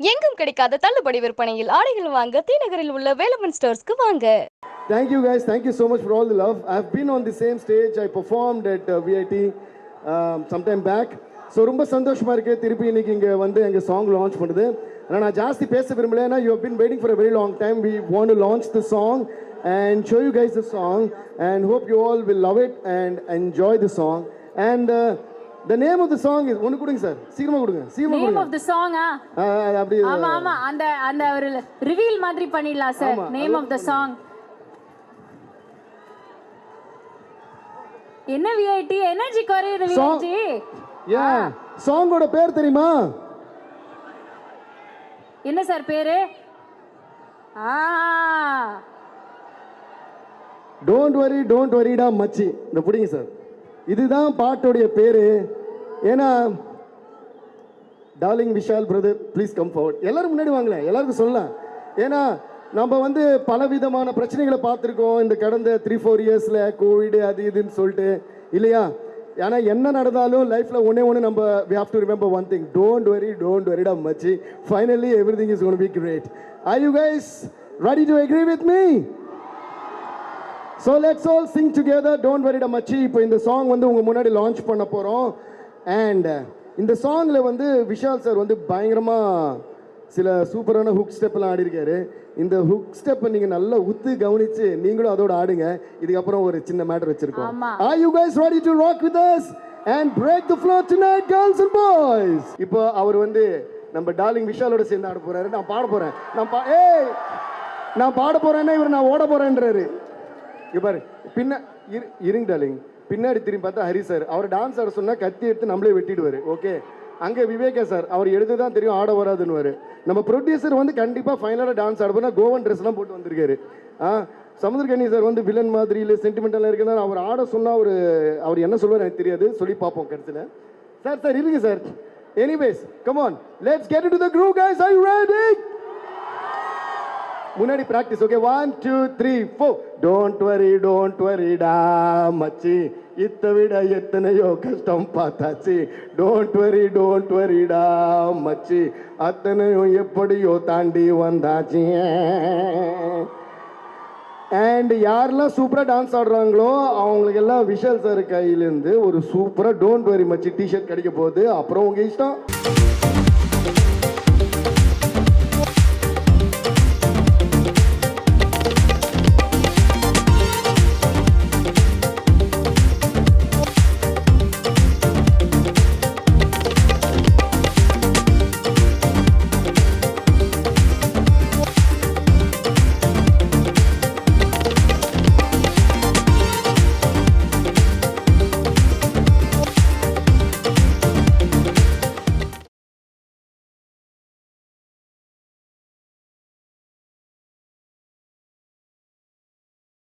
எங்கும் கிடைக்காத தள்ளுபடி விற்பனையில் ஆடைகள் வாங்க தீநகரில் உள்ள வேலமன் ஸ்டோர்ஸ்க்கு வாங்க Thank you guys. Thank you so much for all the love. I've been on the same stage. I performed at uh, VIT um, sometime back. So ரொம்ப சந்தோஷமாக இருக்குது திருப்பி இன்னைக்கு இங்கே வந்து எங்கள் சாங் லான்ச் பண்ணுது ஆனால் நான் ஜாஸ்தி பேச விரும்பல ஏன்னா you been waiting for a very long time we want to launch the song and show you guys the song and hope you all will love it and enjoy the song and the name of the song is ஒன்று கொடுங்க sir. சீக்கிரமா கொடுங்க. சீக்கிரமா name கொடுங்க. Of the சாங்கா அப்படி ஆமா ஆமா. அந்த அந்த ஒரு ரிவீல் மாதிரி பண்ணிடலாம் சார். ஆமா, நேம் ஆஃப் த சாங் என்ன விஐடி எனர்ஜி குறையுது Song- விஐடி ஏன் சாங்கோட பேர் தெரியுமா? என்ன சார் பேரு? ஆ. டோன்ட் வரி டோன்ட் வரிடா மச்சி. இந்த பிடிங்க சார். இதுதான் பாட்டோடைய பேரு. ஏன்னா darling Vishal brother please come forward எல்லாரும் முன்னாடி வாங்களேன் எல்லாருக்கும் சொல்லலாம். ஏன்னா நம்ம வந்து பல விதமான பிரச்சனைகளை பார்த்துருக்கோம் இந்த கடந்த த்ரீ ஃபோர் இயர்ஸில் கோவிடு அது இதுன்னு சொல்லிட்டு. இல்லையா? ஆனால் என்ன நடந்தாலும் லைஃப்பில் ஒன்றே ஒன்று நம்ம we have to remember one thing don't worry don't வெரிடா மச்சி. Finally everything is one be great I you guys ready to agree with me so let's all sing together don't வெரிடா மச்சி. இப்போ இந்த சாங் வந்து உங்கள் முன்னாடி லான்ச் பண்ண போகிறோம் and இந்த சாங்கில் வந்து விஷால் சார் வந்து பயங்கரமாக சில சூப்பரான ஹுக் ஸ்டெப்லாம் ஆடிருக்காரு. இந்த ஹுக் ஸ்டெப்பை நீங்கள் நல்லா உத்து கவனித்து நீங்களும் அதோட ஆடுங்க. இதுக்கப்புறம் ஒரு சின்ன மேட்டர் வச்சிருக்கோம். Are you guys ready to rock with us and break the floor tonight, girls and boys? இப்போ அவர் வந்து நம்ம டார்லிங் விஷாலோட சேர்ந்து ஆட போறாரு. நான் பாட போறேன். நான் பா ஏய்! நான் பாட போறேன்னா இவர் நான் ஓட போறேன்றாரு. பாரு. பின்ன இரு இருங்க டார்லிங் பின்னாடி திரும்பி பார்த்தா ஹரி சார். அவர் டான்ஸ் ஆட சொன்னால் கத்தி எடுத்து நம்மளே வெட்டிடுவார். ஓகே அங்கே விவேகா சார் அவர் எழுது தான் தெரியும் ஆட வராதுன்னு நம்ம ப்ரொடியூசர் வந்து கண்டிப்பாக ஃபைனலாக டான்ஸ் ஆட போனால் கோவன் ட்ரெஸ்லாம் போட்டு வந்திருக்காரு. ஆ? சமுதிரகணி சார் வந்து வில்லன் மாதிரி இல்லை சென்டிமெண்டலாக இருக்குன்னா அவர் ஆட சொன்னால் அவர் அவர் என்ன சொல்வார் எனக்கு தெரியாது. சொல்லி பார்ப்போம் கருத்தில் சார் சார் இருங்க sir. Anyways come on let's get to the group guys I ready முன்னாடி practice okay one two three four don't worry don't வரிடா மச்சி. இத்த விட எத்தனையோ கஷ்டம் பார்த்தாச்சு. டோன்ட் வரி டோன்ட் வரிடா மச்சி. அத்தனையும் எப்படியோ தாண்டி வந்தாச்சு. அண்ட் யாரெல்லாம் சூப்பராக டான்ஸ் ஆடுறாங்களோ அவங்களுக்கு எல்லாம் விஷல் சார் கையிலேருந்து ஒரு சூப்பராக டோன்ட் வரி மச்சி. டிஷர்ட் கிடைக்க போகுது. அப்புறம் உங்கள் இஷ்டம்.